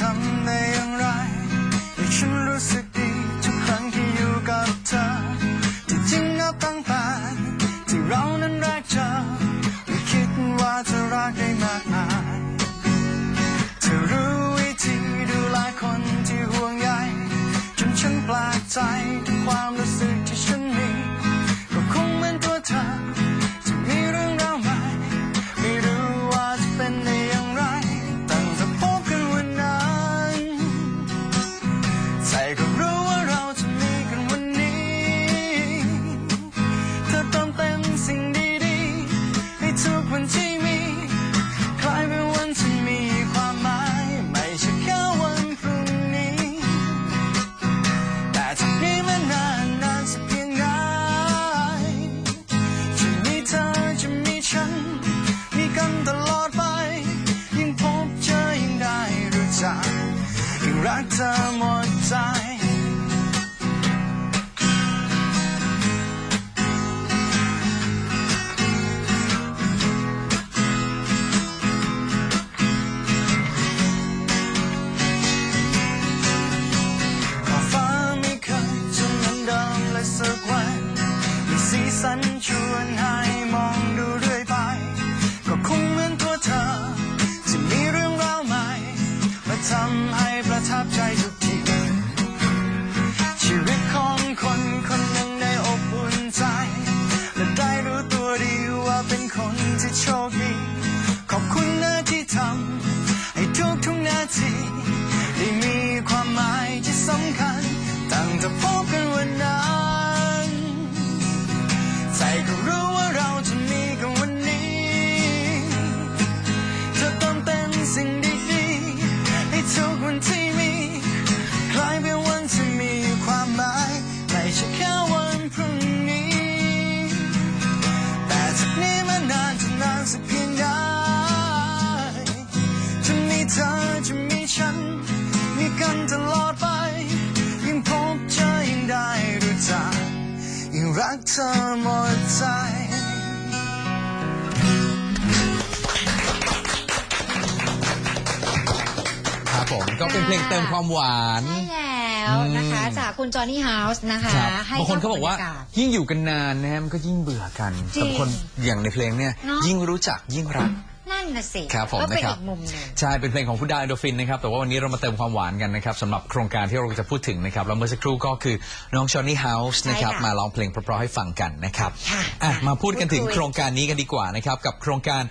ทำได้อย่างไรให้ฉันรู้สึกดีทุกครั้งที่อยู่กับเธอที่จริงนับตั้งแต่ที่เรานั้นรักเธอไม่คิดว่าจะรักได้มากมายเธอรู้วิธีดูแลคนที่ห่วงใยจนฉันแปลกใจทุกความรู้สึกที่ฉันมี ยิ่ง ทุกทีชีวิตของคนคนหนึ่งได้อบอุ่นใจ และได้รู้ตัวดีว่าเป็นคนที่โชคดีานจะนานสักเพียงใดจะมีเธอจะมีฉัน มีกันตลอดไป ยิ่งพบเจอยิ่งได้รู้จักยิ่งรักเธอหมดใจครับผมก็เป็นเพลงเติมความหวาน ใช่แล้ว นะคะอืมจากคุณจอห์นนี่เฮาส์นะคะครับให้บางคนเขาบอกว่าบรรยศยิ่งอยู่กันนานนะฮะมันก็ยิ่งเบื่อกันจริงแต่บางคนอย่างในเพลงเนี่ยเนอะ ยิ่งรู้จักยิ่งรัก นั่นน่ะสิครับผมก็เป็นนะครับ อีกมุมหนึ่ง ใช่ เป็นเพลงของคุณดาวเอนโดฟินนะครับ แต่ว่าวันนี้เรามาเติมความหวานกันนะครับสำหรับโครงการที่เราจะพูดถึงนะครับ แล้วเมื่อสักครู่ก็คือน้องชอนนี่เฮาส์นะครับ ใช่ค่ะมาร้องเพลงเพราะๆให้ฟังกันนะครับค่ะอะค่ะมาพูดกันถึงพูดคุย โครงการนี้กันดีกว่านะครับ กับโครงการ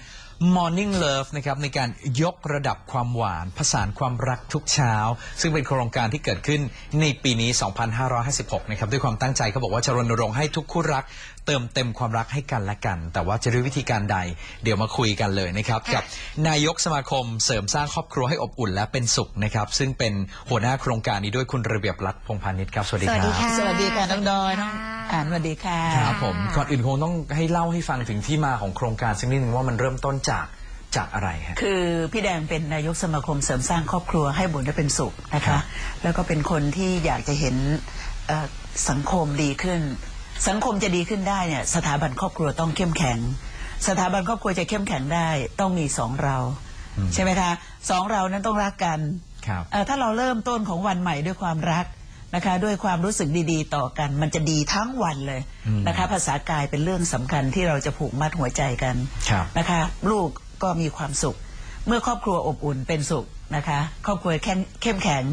Morning Love นะครับในการยกระดับความหวานผสานความรักทุกเช้า ซึ่งเป็นโครงการที่เกิดขึ้นในปีนี้ 2556 นะครับด้วยความตั้งใจเขาบอกว่าจะรณรงค์ให้ทุกคู่รัก เติมเต็มความรักให้กันและกัน แต่ว่าจะด้วยวิธีการใด เดี๋ยวมาคุยกันเลยนะครับค่ะกับนายกสมาคมเสริมสร้างครอบครัวให้อบอุ่นและเป็นสุขนะครับซึ่งเป็นหัวหน้าโครงการนี้ด้วยคุณระเบียบรัฐพงษ์พาณิชย์ครับสวัสดีสควัสรัดีบค่ะ สวัสดีค่ะน้องดอยน้องค่ะ อ่านสวัสดีค่ะ ครับผมก่อนอื่นคงต้องให้เล่าให้ฟังถึงที่มาของโครงการสักนิดหนึ่งว่ามันเริ่มต้นจากจากอะไรฮะ คือพี่แดงเป็นนายกสมาคมเสริมสร้างครอบครัวให้บุญและเป็นสุขนะครัคะ บ แล้วก็เป็นคนที่อยากจะเห็นเอ่อสังคมดีขึ้น สังคมจะดีขึ้นได้เนี่ยสถาบันครอบครัวต้องเข้มแข็ง สถาบันครอบครัวจะเข้มแข็งได้ต้องมีสองเรา ใช่ไหมคะสองเรานั้นต้องรักกัน ครับ เอ่อถ้าเราเริ่มต้นของวันใหม่ด้วยความรัก นะคะ ด้วยความรู้สึกดีๆ ต่อกัน มันจะดีทั้งวันเลยอืมนะคะ ภาษากายเป็นเรื่องสำคัญที่เราจะผูกมัดหัวใจกันครับนะคะ ลูกก็มีความสุข เมื่อครอบครัวอบอุ่นเป็นสุขนะคะ ครอบครัวเข้มเข้มแข็ง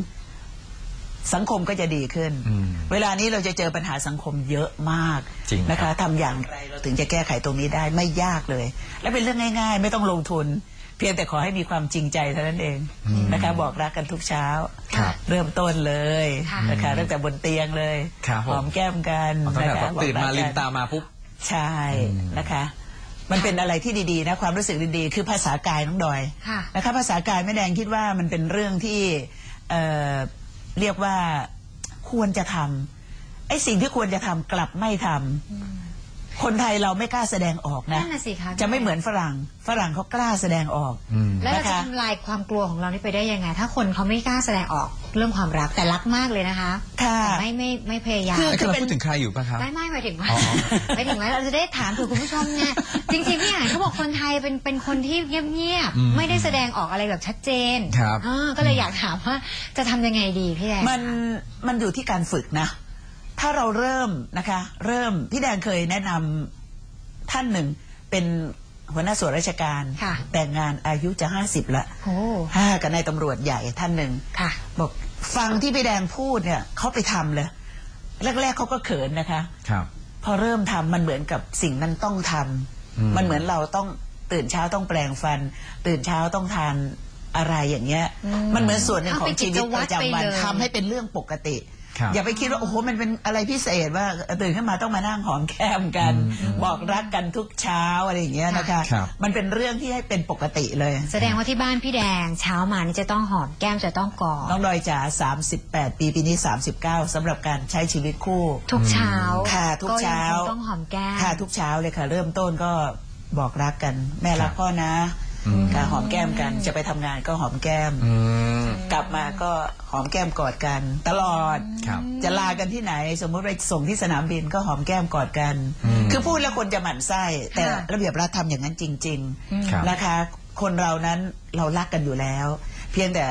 สังคมก็จะดีขึ้นอืมเวลานี้เราจะเจอปัญหาสังคมเยอะมากจริงครับนะคะทำอย่างไรเราถึงจะแก้ไขตรงนี้ได้ไม่ยากเลย และเป็นเรื่องง่าย ๆ ไม่ต้องลงทุน เพียงแต่ขอให้มีความจริงใจเท่านั้นเองนะคะบอกรักกันทุกเช้า ครับเริ่มต้นเลยค่ะนะคะตั้งแต่บนเตียงเลยครับผม หอมแก้มกันตั้งแต่นะคะตื่นมาบอกรักลืมกันตามาปุ๊บ ใช่นะคะ มันเป็นอะไรที่ดีๆนะความรู้สึกดีๆ คือภาษากายน้องดอย ค่ะ นะคะภาษากายแม่แดงคิดว่ามันเป็นเรื่องที่เอ่อเรียกว่าควรจะทำไอ้สิ่งที่ควรจะทำกลับไม่ทำ คนไทยเราไม่กล้าแสดงออกนะ นั่นน่ะสิคะจะไม่เหมือนฝรั่ง ฝรั่งเขากล้าแสดงออก อืม แล้วเรานะจะคะ ทำลายความกลัวของเรานี่ไปได้ยังไง ถ้าคนเขาไม่กล้าแสดงออกเรื่องความรักแต่รักมากเลยนะคะค่ะ แต่ไม่ไม่ไม่พยายามคือไอ้กำลังพูดถึงใครอยู่ปะครับ ไม่ไม่หมายถึงว่าอ๋อ หมายถึงว่าเราจะได้ถามเผื่อคุณผู้ชมเนี่ยจริงๆพี่อ่านเขาบอกคนไทยเป็นเป็นคนที่เงียบอืมๆไม่ได้แสดงออกอะไรแบบชัดเจนครับ อ่าก็เลยอยากถามว่าจะทำยังไงดีพี่แดง มันมันอยู่ที่การฝึกนะ ถ้าเราเริ่มนะคะ เริ่มพี่แดงเคยแนะนำท่านหนึ่ง เป็นหัวหน้าส่วนราชการ ค่ะ แต่งงานอายุจะห้าสิบละโอ้ห้ากับนายตำรวจใหญ่ท่านหนึ่ง ค่ะ บอกฟังที่พี่แดงพูดเนี่ยเขาไปทำเลย แรก ๆเขาก็เขินนะคะ ครับ พอเริ่มทำมันเหมือนกับสิ่งนั้นต้องทำอืม มันเหมือนเราต้องตื่นเช้าต้องแปลงฟัน ตื่นเช้าต้องทานอะไรอย่างเงี้ย อืมมันเหมือนส่วนหนึ่งของชีวิตเอาเป็นกิจวัปตรระจำวันไปเลยทำให้เป็นเรื่องปกติครับ อย่าไปคิดว่าโอ้โหมันเป็นอะไรพิเศษว่าตื่นขึ้นมาต้องมานั่งหอมแก้มกัน บอกรักกันทุกเช้าอะไรอย่างเงี้ยนะคะครับมันเป็นเรื่องที่ให้เป็นปกติเลย แสดงว่าที่บ้านพี่แดงเช้ามานี่จะต้องหอมแก้มจะต้องกอดน้องดอยจ๋า38 ปีปีนี้ 39สำหรับการใช้ชีวิตคู่ ทุกเช้าค่ะทุกเช้าก็ยังคงต้องหอมแก้มค่ะทุกเช้าเลยค่ะ เริ่มต้นก็บอกรักกัน แม่รักพ่อนะอืม ค่ะหอมแก้มกัน จะไปทำงานก็หอมแก้ม อืม กลับมาก็หอมแก้มกอดกัน ตลอด ครับ จะลากันที่ไหน สมมุติไปส่งที่สนามบินก็หอมแก้มกอดกัน อืมคือพูดแล้วคนจะหมั่นไส้ แต่ค่ะระเบียบรัฐทำอย่างนั้นจริง ครับ ๆ นะคะ คนเรานั้นเรารักกันอยู่แล้ว เพียงแต่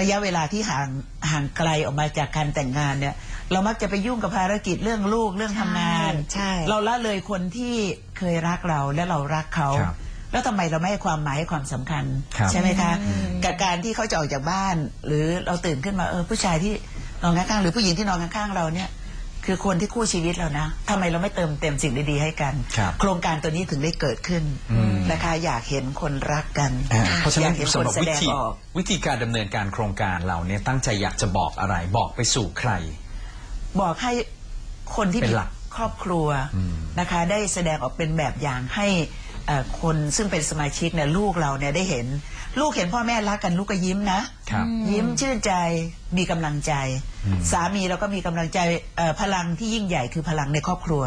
ระยะเวลาที่ห่างห่างไกลออกมาจากการแต่งงานเนี่ย เรามักจะไปยุ่งกับภารกิจเรื่องลูกเรื่องทำงาน ใช่เราละเลยคนที่เคยรักเราและเรารักเขา ครับ แล้วทำไมเราไม่ให้ความหมายให้ความสำคัญครับใช่ไหมคะ กับการที่เขาจะออกจากบ้าน หรือเราตื่นขึ้นมาเออผู้ชายที่นอนข้างๆหรือผู้หญิงที่นอนข้างๆเราเนี่ยคือคนที่คู่ชีวิตเรานะทำไมเราไม่เติมเต็มสิ่งดีๆให้กันครับโครงการตัวนี้ถึงได้เกิดขึ้นอืมนะคะอยากเห็นคนรักกันอ่าเพราะฉะอนั้ยานกเห็นสำคหนรับแสวิดงธีออกวิธีการดำเนินการโครงการเราเนี่ยตั้งใจอยากจะบอกอะไร บอกไปสู่ใคร บอกให้คนที่เป็นมีหลักครอบครัวอืมนะคะ ได้แสดงออกเป็นแบบอย่างให้เอ่อ คนซึ่งเป็นสมาชิกเนี่ยลูกเราเนี่ยได้เห็น ลูกเห็นพ่อแม่รักกันลูกก็ยิ้มนะครับยิ้มชื่นใจมีกำลังใจอืมสามีเราก็มีกำลังใจเอ่อพลังที่ยิ่งใหญ่คือพลังในครอบครัว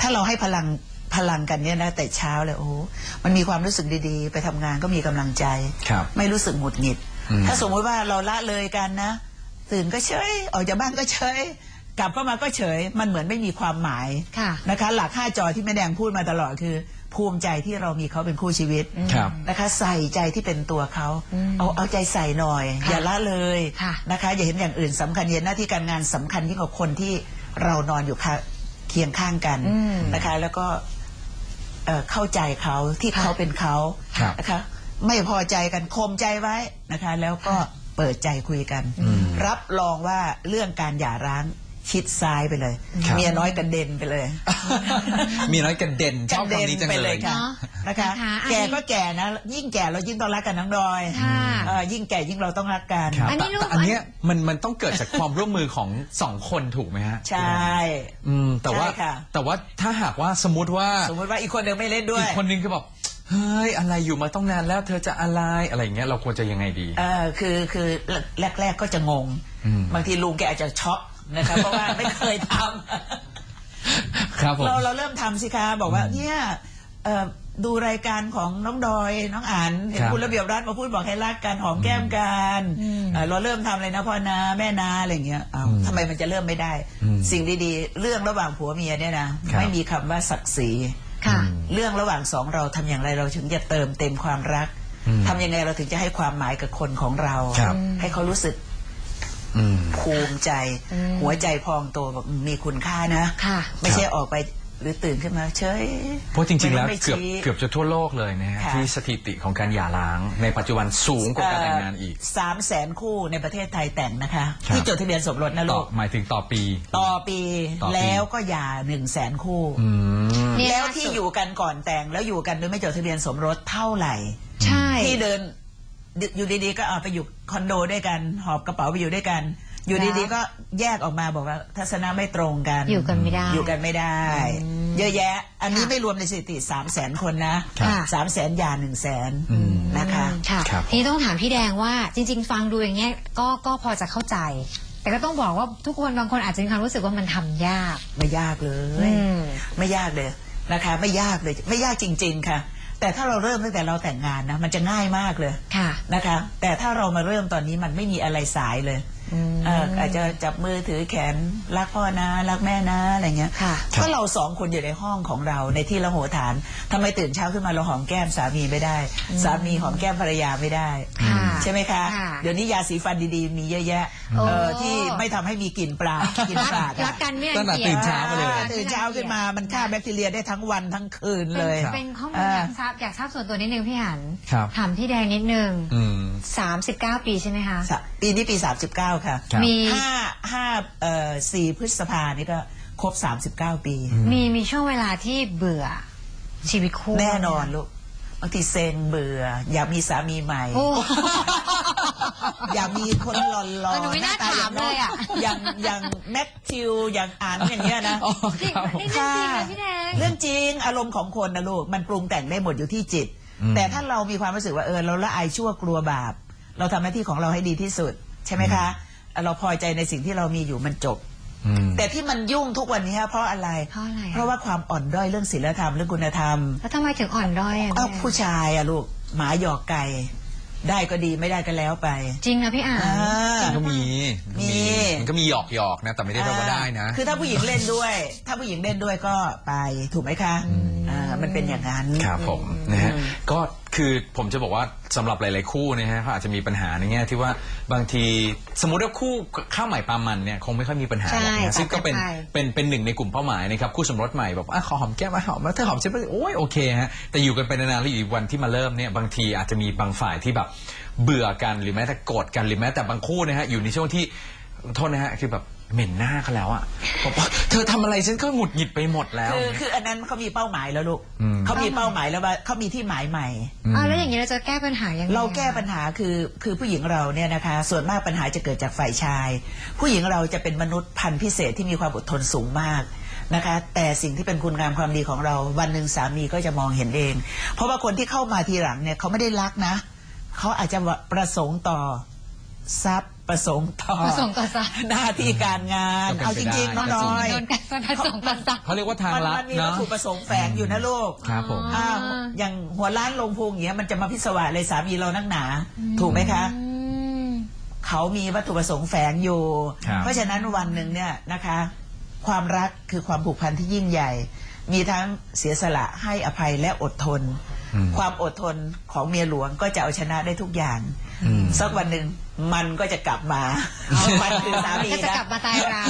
ถ้าเราให้พลังพลังกันเนี่ยนะแต่เช้าเลยโอ้โหมันมีความรู้สึกดีๆ ไปทำงานก็มีกำลังใจครับไม่รู้สึกหงุดหงิดอืมถ้าสมมติว่าเราละเลยกันนะ ตื่นก็เฉยออกจากบ้านก็เฉยกลับเข้ามาก็เฉย มันเหมือนไม่มีความหมายค่ะนะคะ หลักห้าจอที่แม่แดงพูดมาตลอดคือ ภูมิใจที่เรามีเขาเป็นคู่ชีวิตครับนะคะใส่ใจที่เป็นตัวเขาเอาเอาใจใส่หน่อยค่ะอย่าละเลยค่ะนะคะอย่าเห็นอย่างอื่นสำคัญอย่าเห็นหน้าที่การงานสำคัญยิ่งกว่าคนที่เรานอนอยู่ข้างเคียงข้างกันอืมนะคะ แล้วก็เอ่อเข้าใจเขาที่ค่ะเขาเป็นเขาครับนะคะ ไม่พอใจกันข่มใจไว้นะคะ แล้วก็เปิดใจคุยกัน รับรองว่าเรื่องการหย่าร้าง ชิดซ้ายไปเลย ครับ เมียน้อยกระเด็นไปเลย มีน้อยกระเด็นชอบคำนี้จังไปเลเลยย ค่ะเนอะนะคะนะคะอันนี้ แก่ก็แก่นะ ยิ่งแก่เรายิ่งต้องรักกันทั้งดอยค่ะ เอ่อยิ่งแก่ยิ่งเราต้องรักกัน ครับอันนี้แต่ลูก แต่อันเนี้ยมันมันต้องเกิดจากความร่วมมือของสองคนถูกไหมฮะใช่ อืมแต่ว่าใช่ค่ะ แต่ว่าถ้าหากว่าสมมติว่าสมมติว่าอีกคนหนึ่งไม่เล่นด้วยอีกคนนึงคือแบบเฮ้ยอะไรอยู่มาต้องนานแล้วเธอจะอะไรอะไรอย่างเงี้ยเราควรจะยังไงดี เออคือคือแรกๆก็จะงง อืมบางทีลุงแกอาจจะช็อก นะคะเพราะว่าไม่เคยทครับผำมเราเราเริ่มทำสิคะบอกว่าเนี่ยเอ่อดูรายการของน้องดอยน้องอ่านเห็นครับคุณระเบียบรัฐมาพูดบอกให้รักกันหอมแก้มกันเอ่อเราเริ่มทำเลยนะพ่อนะแม่นาอะไรอย่างเงี้ยอ้าวอืมทำไมมันจะเริ่มไม่ได้อืมสิ่งดีๆ เรื่องระหว่างผัวเมียเนี่ยนะครับไม่มีคำว่าศักดิ์ศรีค่ะเรื่องระหว่างสองเราทำอย่างไรเราถึงจะเติมเต็มความรักอืมทำยังไงเราถึงจะให้ความหมายกับคนของเราครับให้เขารู้สึกอืม ภูมิใจอืมหัวใจพองโตแบบมีคุณค่านะค่ะ ไม่ใช่ออกไปหรือตื่นขึ้นมาเฉยเพราะจริงๆแล้วไม่เกือบชี้เกือบจะทั่วโลกเลยนะฮะค่ะที่สถิติของการหย่าร้าง ในปัจจุบันสูงกว่าการแต่งงานอีกสามแสนคู่ในประเทศไทยแต่งนะคะครับที่จดทะเบียนสมรสนะต่ลูอกหมายถึงต่อปีต่อปี ต่อปีแล้วก็หย่าหนึ่งแสนคู่อืมเนี่ยแล้วล่าสุดที่อยู่กันก่อนแต่งแล้วอยู่กันโดยไม่จดทะเบียนสมรสเท่าไหร่ ใช่ที่เดิน อยู่ดีๆก็เอาไปอยู่คอนโดด้วยกัน หอบกระเป๋าไปอยู่ด้วยกัน อยู่ดีๆก็แยกออกมาบอกว่า ทัศนะไม่ตรงกัน อยู่กันไม่ได้ อยู่กันไม่ได้ เยอะแยะ อันนี้ค่ะไม่รวมในสถิติสามแสนคนนะครับสามแสนยาหนึ่งแสนอืมนะคะค่ะครับทีนี้ต้องถามพี่แดงว่าจริง ๆ ฟังดูอย่างเงี้ยก็ก็พอจะเข้าใจ แต่ก็ต้องบอกว่าทุกคนบางคนอาจจะมีความรู้สึกว่ามันทำยาก ไม่ยากเลยอืมไม่ยากเลยนะคะ ไม่ยากเลย ไม่ยากจริง ๆ ค่ะ แต่ถ้าเราเริ่มตั้งแต่เราแต่งงานนะมันจะง่ายมากเลยค่ะนะคะ แต่ถ้าเรามาเริ่มตอนนี้มันไม่มีอะไรสายเลย เอ่ออาจจะจับมือถือแขนรักพ่อนะรักแม่นะอะไรเงี้ยค่ะ ก็เราสองคนอยู่ในห้องของเราในที่ละโหฐานทำไมตื่นเช้าขึ้นมาเราหอมแก้มสามีไม่ได้ สามีหอมแก้มภรรยาไม่ได้ ค่ะใช่ไหมคะ ค่ะเดี๋ยวนี้ยาสีฟันดีๆ มีเยอะแยะโอ้ เออที่ไม่ทำให้มีกลิ่นปลา กลิ่นปากรัอะกกันไม่ตั้งแต่รังกียจตื่นเช้ามาเลย อ่ตื่นเช้าขึ้นมามันฆ่าแบคทีเรียได้ทั้งวันทั้งคืนเลย เป็นเป็นข้อมูลอยากทราบอยากทราบส่วนตัวนิดนึงพี่หันครับ ถามพี่แดงนิดนึงอืมสามสิบเก้าปีใช่ไหมคะสะปีนี้ปี 39ค่ะครับมี ห้าห้าเอ่อสี่พฤษภานี่ก็ครบ 39 ปี มีมีช่วงเวลาที่เบื่อชีวิตคู่แน่นอนลูกบางทีเซ็งเบื่อ อยากมีสามีใหม่ โอ้ อยากมีคนหล่อเออหนูไม่น่าตถามเลยอะ อย่างอย่างแมทธิวอย่างอ่านอย่างเงี้ยนะ อ๋อจริงครับนี่เรื่องจริงเลยพี่แดง เรื่องจริงอารมณ์ของคนนะลูก มันปรุงแต่งได้หมดอยู่ที่จิต อืมแต่ถ้าเรามีความรู้สึกว่าเออเราละอายชั่วกลัวบาป เราทำหน้าที่ของเราให้ดีที่สุด ใช่ไหมคะ เราพอใจในสิ่งที่เรามีอยู่มันจบ อืม แต่ที่มันยุ่งทุกวันนี้เพราะอะไร เพราะอะไรอะ เพราะว่าความอ่อนด้อยเรื่องศีลธรรมเรื่องคุณธรรม แล้วทำไมถึงอ่อนด้อยอะเอ้าพี่แดงผู้ชายอะลูกหมาหยอกไก่ ได้ก็ดีไม่ได้ก็แล้วไปจริงนะพี่อ่านอ่า มันก็มีมี มันก็มีหยอกหยอกๆนะ แต่ไม่ได้แปลว่าได้นะ คือถ้าผู้หญิงเล่นด้วย ถ้าผู้หญิงเล่นด้วยก็ไปถูกไหมคะอ่ามันเป็นอย่างนั้น ครับผม นะฮะก็คือผมจะบอกว่าสำหรับหลาย ๆ คู่นะฮะเขาอาจจะมีปัญหาในแง่ที่ว่าบางทีสมมุติว่าคู่ข้าวใหม่ปลามันเนี่ยคงไม่ค่อยมีปัญหาหรอกใช่นะซึ่งก็เป็นใช่เป็นเป็นหนึ่งในกลุ่มเป้าหมายนะครับคู่สมรสใหม่แบบอะขอหอมแก้มอะหอมแล้วเธอหอมฉันไปโอ้ยโอเคฮะแต่อยู่กันไปนานๆแล้วอยู่อีกวันที่มาเริ่มเนี่ยบางทีอาจจะมีบางฝ่ายที่แบบเบื่อกันหรือแม้แต่โกรธกันหรือแม้แต่บางคู่นะฮะอยู่ในช่วงที่ โทษนะฮะคือแบบเหม็นหน้าเขาแล้วอะบอกว่าเธอทำอะไรฉันก็หงุดหงิดไปหมดแล้ว คือเนี่ยคืออันนั้นเขามีเป้าหมายแล้วลูกอืม เขามีเป้าหมายแล้วว่าเขามีที่หมายใหม่ อ่าแล้วอย่างนี้เราจะแก้ปัญหายังไงเราแก้ปัญหาคือคือผู้หญิงเราเนี่ยนะคะ ส่วนมากปัญหาจะเกิดจากฝ่ายชาย ผู้หญิงเราจะเป็นมนุษย์พันธุ์พิเศษที่มีความอดทนสูงมากนะคะ แต่สิ่งที่เป็นคุณงามความดีของเรา วันหนึ่งสามีก็จะมองเห็นเอง เพราะว่าคนที่เข้ามาทีหลังเนี่ยเขาไม่ได้รักนะ เขาอาจจะประสงค์ต่อทรัพย์ ประสงค์ต่อประสงค์ต่อทรัพย์ หน้าที่การงาน ก็เป็นเอาจริงไปๆได้ น้องน้อยโดนการประสงค์ต่อทรัพย์ เขาเรียกว่าทางมันลัดมันมีวัตเนาะ ถุประสงค์แฝงอยู่นะลูกครับผมอ้าวอย่างหัวล้านลงพุงอย่างเงี้ยมันจะมาพิศวาสเลยสามีเรานักหนา ถูกไหมคะ อืม เขามีวัตถุประสงค์แฝงอยู่ ครับ เพราะฉะนั้นวันหนึ่งเนี่ยนะคะ ความรักคือความผูกพันที่ยิ่งใหญ่ มีทั้งเสียสละให้อภัยและอดทนอืม ความอดทนของเมียหลวงก็จะเอาชนะได้ทุกอย่างอืมสักวันหนึ่งมันก็จะกลับมา มันคือสามีก็จะนะกลับมาตายเรา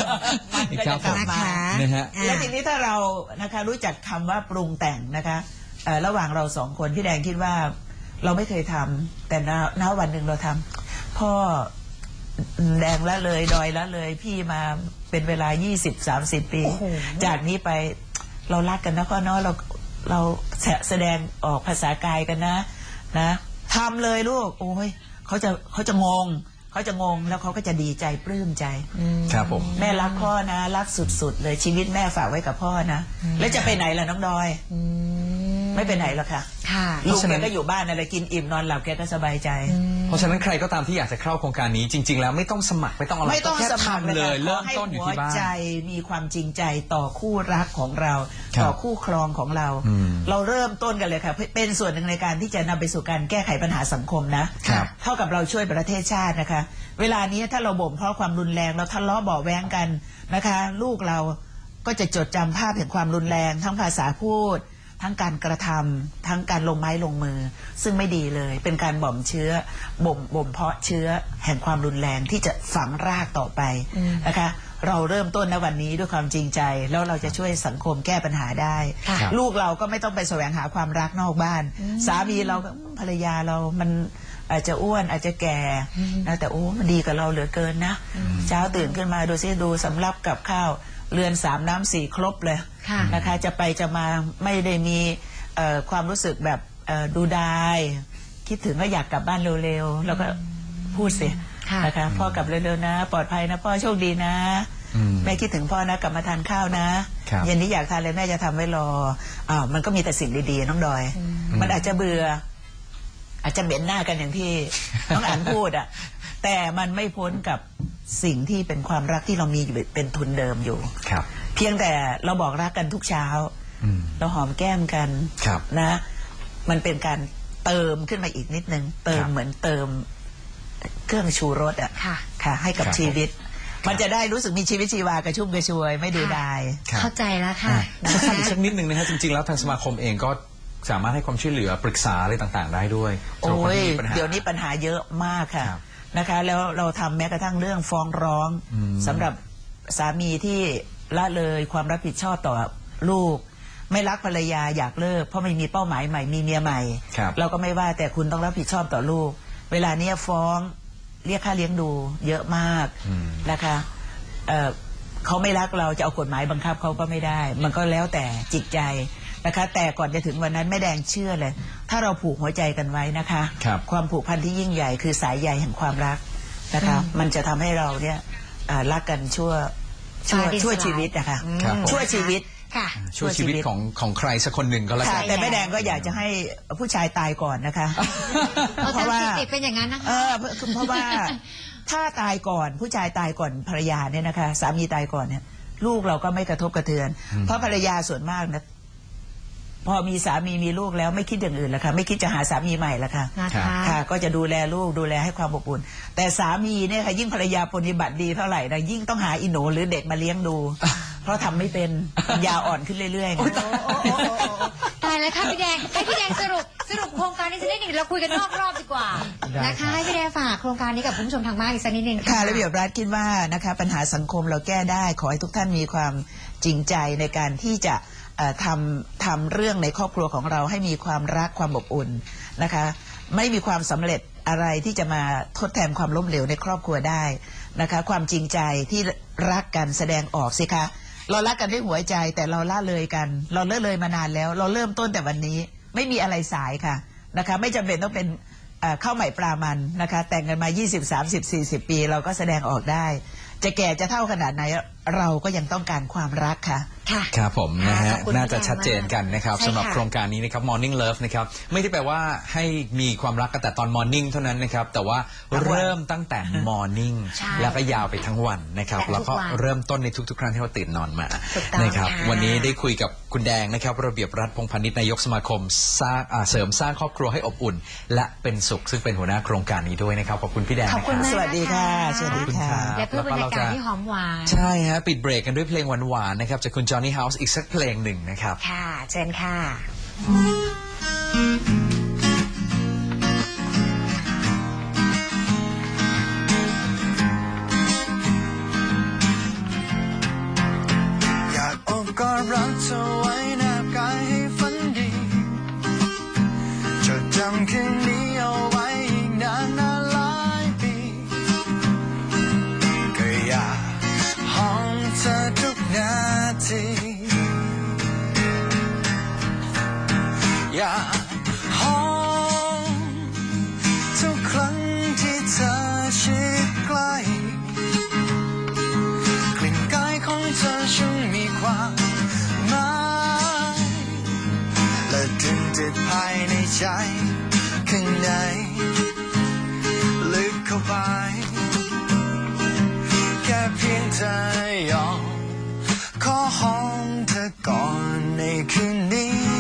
มันก็จะกลับนะมาคะนะฮะอ่าแล้วทีนี้ถ้าเรานะคะรู้จักคำว่าปรุงแต่งนะคะเอ่อระหว่างเราสองคนพี่แดงคิดว่าเราไม่เคยทำแต่ณณวันหนึ่งเราทำพ่อแดงละเลยดอยละเลยพี่มาเป็นเวลา 20 30 ปีโอ้โหจากนี้ไปเรารักกันนะพ่อเนาะเรา เราแสแสดงออกภาษากายกันนะนะทำเลยลูก โอ้ยเขาจะเขาจะงงเขาจะงงแล้วเขาก็จะดีใจปลื้มใจครับผมแม่รักพ่อนะ รักสุดๆ เลยชีวิตแม่ฝากไว้กับพ่อนะ แล้วจะไปไหนล่ะน้องดอยอืม ไม่ไปไหนหรอกค่ะค่ะลูกเพราะฉะนั้แกนก็อยู่บ้านอะไรกินอิ่มนอนหลับแกก็สบายใจ เพราะฉะนั้นใครก็ตามที่อยากจะเข้าโครงการนี้จริง ๆ แล้วไม่ต้องสมัครไม่ต้องอะไรไม่ต้องแค่สมัครทำเลยค่ะเริ่มขให้ต้นอยู่ที่บ้าหัวนใจมีความจริงใจต่อคู่รักของเราครับต่อคู่ครองของเราอืมเราเริ่มต้นกันเลยค่ะ เป็นส่วนหนึ่งในการที่จะนำไปสู่การแก้ไขปัญหาสังคมนะครับเท่ากับเราช่วยประเทศชาตินะคะ เวลานี้ถ้าเราบ่มเพราะความรุนแรงเราทะเลาะเบาะแว้งกันนะคะ ลูกเราก็จะจดจำภาพแห่งความรุนแรงทั้งภาษาพูด ทั้งการกระทำทั้งการลงไม้ลงมือ ซึ่งไม่ดีเลย เป็นการบ่มเชื้อบ่มบ่มเพาะเชื้อแห่งความรุนแรงที่จะฝังรากต่อไปนะคะเราเริ่มต้นในวันนี้ด้วยความจริงใจ แล้วเราจะช่วยสังคมแก้ปัญหาได้ค่ะลูกเราก็ไม่ต้องไปแสวงหาความรักนอกบ้าน สามีเราก็อืมภรรยาเรามันอาจจะอ้วนอาจจะแก่นะแต่โอ้มันดีกับเราเหลือเกินนะ เช้าตื่นขึ้นมาดูซิดูสำรับกับข้าว เรือนสามน้ำสี่ครบเลยค่ะนะคะ จะไปจะมาไม่ได้มีเอ่อความรู้สึกแบบเอ่อดูดาย คิดถึงก็อยากกลับบ้านเร็วๆ แล้วก็พูดสิค่ะนะคะพ่อกลับเร็วๆนะ ปลอดภัยนะพ่อโชคดีนะอืมแม่คิดถึงพ่อนะกลับมาทานข้าวนะครับเย็นนี้อยากทานอะไรแม่จะทำไว้รออ้าวมันก็มีแต่สิ่งดีๆน้องดอย มันอาจจะเบื่อ อาจจะเหม็นหน้ากันอย่างที่น้องอันพูดอะแต่มันไม่พ้นกับ สิ่งที่เป็นความรักที่เรามีอยู่เป็นทุนเดิมอยู่ครับ เพียงแต่เราบอกรักกันทุกเช้าอืมเราหอมแก้มกันครับนะ มันเป็นการเติมขึ้นมาอีกนิดนึง เติมครับเหมือนเติมเครื่องชูรสอะค่ะค่ะให้กับครับชีวิต มันจะได้รู้สึกมีชีวิตชีวากระชุ่มกระชวย ไม่ดูดายครับเข้าใจแล้วค่ะอะสักอีกสักนิดหนึ่งนะฮะจริง ๆ แล้วทางสมาคมเองก็สามารถให้ความช่วยเหลือปรึกษาอะไรต่างๆ ได้ด้วยสำหรับโอ้คนยที่มีปัญหาเดี๋ยวนี้ปัญหาเยอะมากค่ะครับ นะคะแล้วเราทำแม้กระทั่งเรื่องฟ้องร้องอืม สำหรับสามีที่ละเลยความรับผิดชอบต่อลูก ไม่รักภรรยาอยากเลิก เพราะไม่มีเป้าหมายใหม่มีเมียใหม่ ครับ เราก็ไม่ว่าแต่คุณต้องรับผิดชอบต่อลูก เวลาเนี้ยฟ้องเรียกค่าเลี้ยงดูเยอะมากอืม นะคะเอ่อเขาไม่รักเราจะเอากฎหมายบังคับเขาก็ไม่ได้ มันก็แล้วแต่จิตใจ นะคะ แต่ก่อนจะถึงวันนั้นแม่แดงเชื่อเลย ถ้าเราผูกหัวใจกันไว้นะคะครับความผูกพันที่ยิ่งใหญ่คือสายใยแห่งความรักนะคะ มันจะทำให้เราเนี่ยอ่ารักกันชั่วชั่วตายดินชั่วสลายชีวิตนะคะครับผมชั่วชีวิตค่ะช่วยชีวิตของของใครสักคนหนึ่งก็แล้วค่ะกันแต่แม่แดงก็อยากจะให้ผู้ชายตายก่อนนะคะเราตามสถิติเป็นอย่างนั้นนะคะเออเพราะเพราะว่าถ้าตายก่อนผู้ชายตายก่อนภรรยาเนี่ยนะคะ สามีตายก่อนเนี่ย ลูกเราก็ไม่กระทบกระเทือนอืมเพราะภรรยาส่วนมากนะ พอมีสามีมีลูกแล้วไม่คิดอย่างอื่นแล้วค่ะไม่คิดจะหาสามีใหม่แล้วค่ะนะคะ ค่ะ ก็จะดูแลลูกดูแลให้ความอบอุ่น แต่สามีเนี่ยค่ะยิ่งภรรยาปฏิบัติดีเท่าไหร่นะยิ่งต้องหาอิหนูหรือเด็กมาเลี้ยงดู เพราะทำไม่เป็นปัญญาอ่อนขึ้นเรื่อยๆค่ะ ตายแล้วค่ะพี่แดงให้พี่แดงสรุปสรุปโครงการนี้สักนิดหนึ่งเราคุยกันนอกรอบดีกว่าได้นะครัคะบ ให้พี่แดงฝากโครงการนี้กับคุณผู้ชมทางบ้านอีกสักนิดหนึ่งค่ะระเบียบรัฐคิดว่านะคะปัญหาสังคมเราแก้ได้ ขอให้ทุกท่านมีความจริงใจในการที่จะเอ่อ ทำทำเรื่องในครอบครัวของเราให้มีความรักความอบอุ่นนะคะ ไม่มีความสำเร็จอะไรที่จะมาทดแทนความล้มเหลวในครอบครัวได้นะคะ ความจริงใจที่รักกันแสดงออกสิคะ เรารักกันด้วยหัวใจแต่เราละเลยกัน เราเลิกเลยมานานแล้ว เราเริ่มต้นแต่วันนี้ไม่มีอะไรสายค่ะนะคะ ไม่จำเป็นต้องเป็นเข้าใหม่ปลามันนะคะ แต่งกันมา 20 30 40 ปี เราก็แสดงออกได้ จะแก่จะเท่าขนาดไหน เราก็ยังต้องการความรักค่ะ ค่ะ ครับผมนะฮะ ขอบคุณน่าจะพี่แดงชัดเจนกันนะครับใช่สำหรับค่ะโครงการนี้นะครับ Morning Love นะครับ ไม่ได้แปลว่าให้มีความรักกันแต่ตอน Morning เท่านั้นนะครับ แต่ว่าทั้งวันเริ่มตั้งแต่ Morning ใช่แล้วก็ยาวไปทั้งวันนะครับและทุกแล้วก็วันเริ่มต้นในทุกๆ ครั้งที่เราตื่นนอนมาถูกต้องนะครับ ค่ะ วันนี้ได้คุยกับคุณแดงนะครับ ระเบียบรัฐพงษ์พานิชนายกสมาคมสร้างอ่าเสริมสร้างครอบครัวให้อบอุ่น และเป็นสุขซึ่งเป็นหัวหน้าโครงการนี้ด้วยนะครับขอบคุณพี่แดงขอบนะคุณรับ มากสวัสดีค่ะนะคะสวัสดี ขอบคุณค่ะครับและเพื่อบรรยากาศที่หอมหวาน ใช่ฮะปิดเบรกกันด้วยเพลงหวานๆนะครับจากคุณจอห์นนี่เฮาส์อีกสักเพลงหนึ่งนะครับ ค่ะ เชิญค่ะ ใจข้างในลึกเข้าไป แค่เพียงเธอยอมขอหอมเธอก่อนในคืนนี้